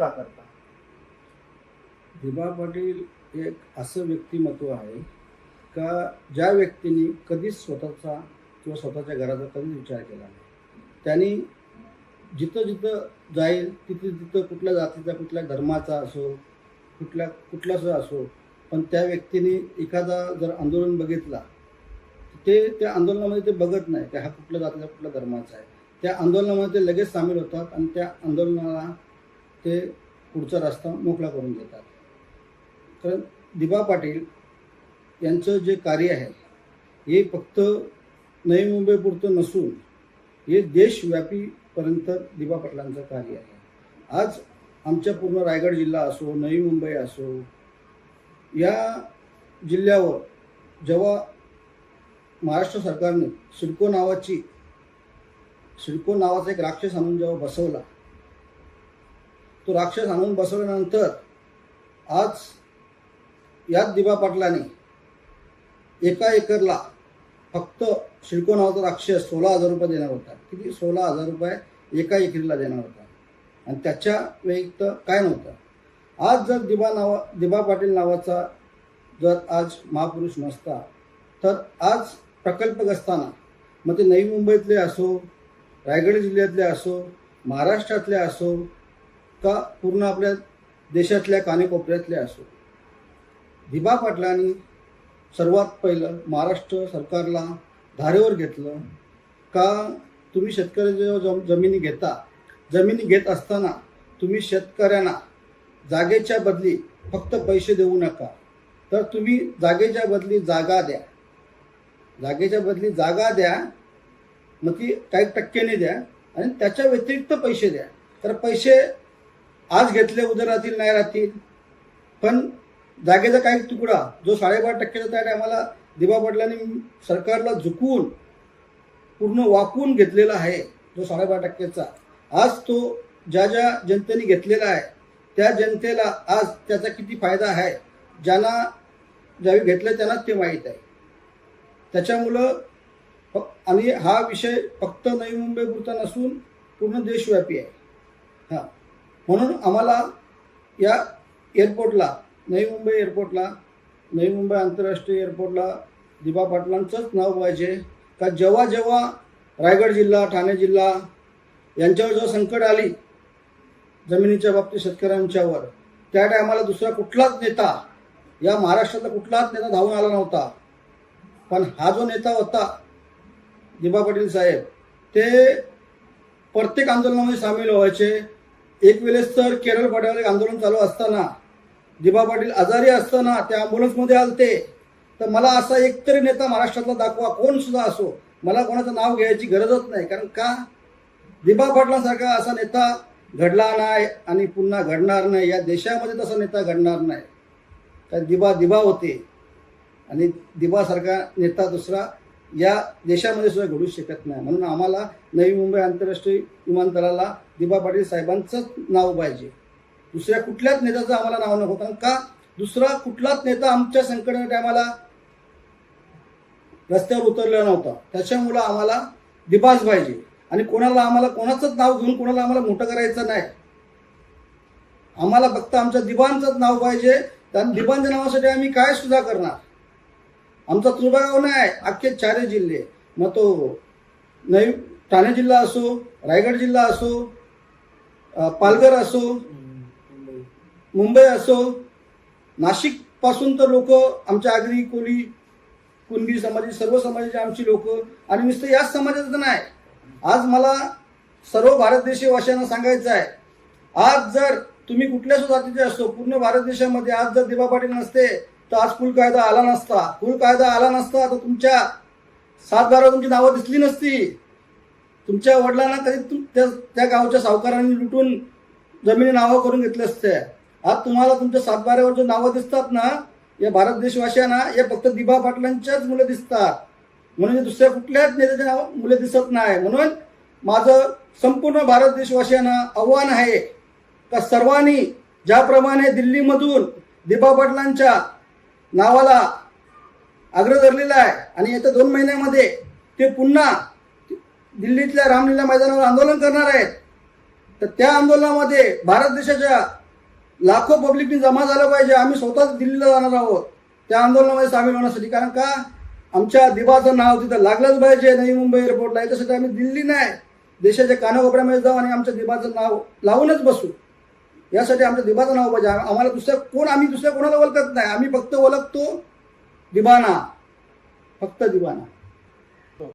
का करता दिबा पाटील एक असं व्यक्तिमत्व आहे का ज्या व्यक्तीने कधीच स्वतःचा किंवा स्वतःच्या घराचा कधीच विचार केला नाही? त्यांनी जिथं जिथं जाईल तिथे तिथं कुठल्या जातीचा कुठल्या धर्माचा असो कुठल्या कुठलाच असो पण त्या व्यक्तीने एखादा जर आंदोलन बघितला ते त्या आंदोलनामध्ये ते बघत नाही की हा कुठल्या जातीचा कुठल्या धर्माचा आहे. त्या आंदोलनामध्ये ते लगेच सामील होतात आणि त्या आंदोलनाला ते पुढचा रस्ता मोकळा करून देतात. तर दिबा पाटील यांचं जे कार्य आहे हे फक्त नवी मुंबईपुरतं नसून हे देशव्यापीपर्यंत दिबा पाटलांचं कार्य आहे. आज आमच्या पूर्ण रायगड जिल्हा असो नवी मुंबई असो या जिल्ह्यावर जेव्हा महाराष्ट्र सरकारने सिडको नावाची सिडको नावाचा एक राक्षस आणून जेव्हा बसवला तो राक्षस आणून बसवल्यानंतर आज याच दिबा पाटलाने एका एकरला फक्त शिडको नावाचा राक्षस सोळा हजार रुपये देणार होता. किती? सोळा हजार रुपये एका एकरीला देणार होता. आणि त्याच्या व्यतिरिक्त काय नव्हतं? आज जर दिबा नावा दिबा पाटील नावाचा जर आज महापुरुष नसता तर आज प्रकल्पग्रस्तांना असताना मग ते नवी मुंबईतले असो रायगड जिल्ह्यातले असो महाराष्ट्रातले असो का पूर्ण आपल्या देशातल्या कानेकोपऱ्यातले असो. दिबा पाटलांनी सर्वात पहिलं महाराष्ट्र सरकारला धारेवर घेतलं का तुम्ही शेतकऱ्याच्या जम जमिनी घेता जमिनी घेत असताना तुम्ही शेतकऱ्यांना जागेच्या बदली फक्त पैसे देऊ नका. तर तुम्ही जागेच्या बदली जागा द्या. जागेच्या बदली जागा द्या मग ती काही टक्क्याने द्या आणि त्याच्या व्यतिरिक्त पैसे द्या. तर पैसे आज घेतले उद्या राहतील नाही राहतील. पण जागेचा काही तुकडा जो साडेबारा टक्क्याचा त्या टायमाला दिबा पाटलांनी सरकारला झुकवून पूर्ण वाकून घेतलेला आहे जो साडेबारा टक्क्याचा. आज तो ज्या ज्या जनतेने घेतलेला आहे त्या जनतेला आज त्याचा किती फायदा आहे ज्यांना ज्यावेळी घेतलं त्यांनाच ते माहीत आहे. त्याच्यामुळं आणि हा विषय फक्त नवी मुंबईपुरता नसून पूर्ण देशव्यापी आहे. हां. म्हणून आम्हाला या एअरपोर्टला नवी मुंबई एअरपोर्टला नवी मुंबई आंतरराष्ट्रीय एअरपोर्टला दिबा पाटलांचंच नाव पाहिजे. का जेव्हा जेव्हा रायगड जिल्हा ठाणे जिल्हा यांच्यावर जेव्हा संकट आली जमिनीच्या बाबतीत शेतकऱ्यांच्यावर त्या टायमाला दुसरा कुठलाच नेता या महाराष्ट्रातला कुठलाच नेता धावून आला नव्हता. पण हा जो नेता होता दिबा पाटील साहेब ते प्रत्येक आंदोलनामध्ये सामील व्हायचे. एक वेळेस तर केरळ पाट्यावर एक आंदोलन चालू असताना दिबा पाटील आजारी असताना त्या ॲम्ब्युलन्समध्ये आलते. तर मला असा एकतरी नेता महाराष्ट्रातला दाखवा कोण सुद्धा असो मला कोणाचं नाव घ्यायची गरजच नाही. कारण का? दिबा पाटलासारखा असा नेता घडला नाही आणि पुन्हा घडणार नाही. या देशामध्ये तसा नेता घडणार नाही. कारण दिबा दिबा होते. आणि दिबासारखा नेता दुसरा या देशामध्ये सुद्धा घडू शकत नाही. म्हणून आम्हाला नवी मुंबई आंतरराष्ट्रीय विमानतळाला दिबा पाटील साहेबांचंच नाव पाहिजे. दुसऱ्या कुठल्याच नेत्याचं आम्हाला नाव नको. कारण का? दुसरा कुठलाच नेता आमच्या संकटाच्या टायमाला रस्त्यावर उतरलेला नव्हता. त्याच्यामुळं आम्हाला दिबाच पाहिजे. आणि कोणाला आम्हाला कोणाचंच नाव घेऊन कोणाला आम्हाला मोठं करायचं नाही. आम्हाला फक्त आमच्या दिबांचंच नाव पाहिजे. त्या दिबांच्या नावासाठी आम्ही काय सुद्धा करणार? आमचा तुळबागाव नाही. अख्खे चारही जिल्हे. मग तो नवी ठाणे जिल्हा असो रायगड जिल्हा असो पालघर असो मुंबई असो नाशिकपासून तर लोक आमच्या आगरी कोली कुणबी समाजाची सर्व समाजाची आमची लोक. आणि नुसतं याच समाजाचं नाही. आज मला सर्व भारत देशवासियांना वाशांना सांगायचं आहे आज जर तुम्ही कुठल्या सुद्धा जातीचे असतो पूर्ण भारत देशामध्ये आज जर दिवा पाटील नसते तर आज कुल कायदा आला नसता. कुल कायदा आला नसता तर तुमच्या सात बारा तुमची नावं दिसली नसती. तुमच्या वडिलांना कधी त्या त्या गावच्या सावकारांनी लुटून जमिनी नावं करून घेतले असते. आज तुम्हाला तुमच्या सातबाऱ्यावर जो नावं दिसतात ना या भारत देशवासियांना या फक्त दिभा पाटलांच्याच मुलं दिसतात. म्हणून दुसऱ्या कुठल्याच नेत्याचे नाव मुलं दिसत नाही. म्हणून माझं संपूर्ण भारत देशवासियांना आव्हान आहे का सर्वांनी ज्याप्रमाणे दिल्लीमधून दिबा पाटलांच्या नावाला आग्रह धरलेला आहे आणि येत्या दोन महिन्यामध्ये ते पुन्हा दिल्लीतल्या रामलीला मैदानावर आंदोलन करणार आहेत. तर त्या आंदोलनामध्ये भारत देशाच्या लाखो पब्लिकनी जमा झालं पाहिजे. आम्ही स्वतःच दिल्लीला जाणार आहोत. त्या आंदोलनामध्ये सामील होण्यासाठी कारण का? आमच्या दिवाचं नाव तिथं लागलंच पाहिजे. नवी मुंबई एअरपोर्टला याच्यासाठी आम्ही दिल्ली नाही. देशाच्या कानाकोपऱ्यामध्ये जाऊ आणि आमच्या दिबाचं नाव लावूनच बसू. यासाठी आमच्या दिबाचं नाव पाहिजे. आम्हाला दुसऱ्या कोण आम्ही दुसऱ्या कोणाला ओळखत नाही. आम्ही फक्त ओळखतो दिबाना फक्त दिबाना